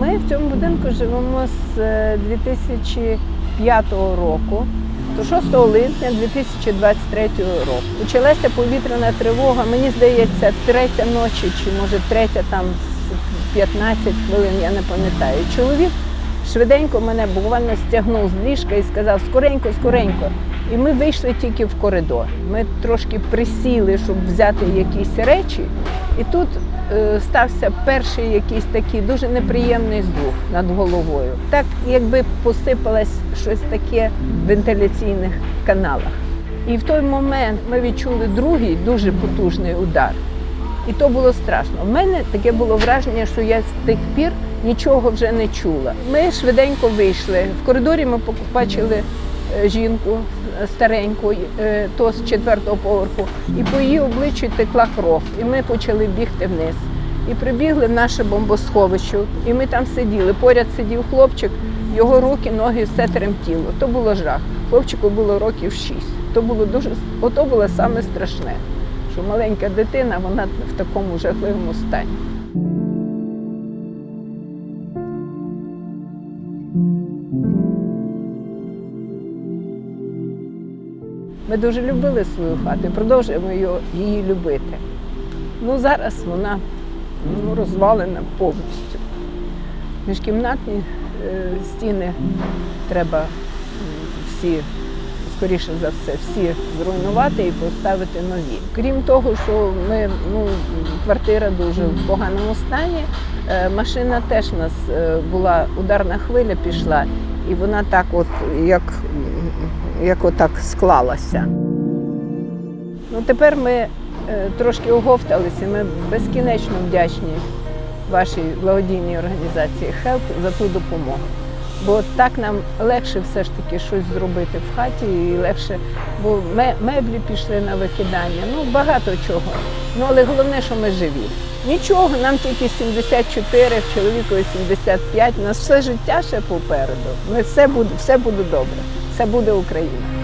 Ми в цьому будинку живемо з е, 2005 року, до 6 липня 2023 року. Почалася повітряна тривога. Мені здається, третя ночі, чи може третя там з 15 хвилин, я не пам'ятаю. Чоловік швиденько мене буквально стягнув з ліжка і сказав скоренько, скоренько. І ми вийшли тільки в коридор. Ми трошки присіли, щоб взяти якісь речі. І тут е, стався перший якийсь такий дуже неприємний звук над головою. Так якби посипалось щось таке в вентиляційних каналах. І в той момент ми відчули другий дуже потужний удар. І то було страшно. У мене таке було враження, що я з тих пір нічого вже не чула. Ми швиденько вийшли. В коридорі ми побачили жінку стареньку, е, то з четвертого поверху, і по її обличчю текла кров. І ми почали бігти вниз. І прибігли в наше бомбосховище, і ми там сиділи. Поряд сидів хлопчик, його руки, ноги, все тремтіло. То було жах. Хлопчику було років шість. То було дуже ото було саме страшне, що маленька дитина, вона в такому жахливому стані. Ми дуже любили свою хату і продовжуємо її, любити. Ну, зараз вона ну, розвалена повністю. Міжкімнатні е, стіни треба всі, скоріше за все, всі зруйнувати і поставити нові. Крім того, що ми, ну, квартира дуже в поганому стані, е, машина теж у нас е, була, ударна хвиля пішла, і вона так от, як, як отак склалася. Ну, тепер ми е, трошки оговталися. Ми безкінечно вдячні вашій благодійній організації HELP за ту допомогу. Бо так нам легше все ж таки щось зробити в хаті і легше, бо меблі пішли на викидання, ну багато чого. Ну але головне, що ми живі. Нічого, нам тільки 74, в чоловікові 75, у нас все життя ще попереду. Ми все буде, все буде добре, все буде Україна.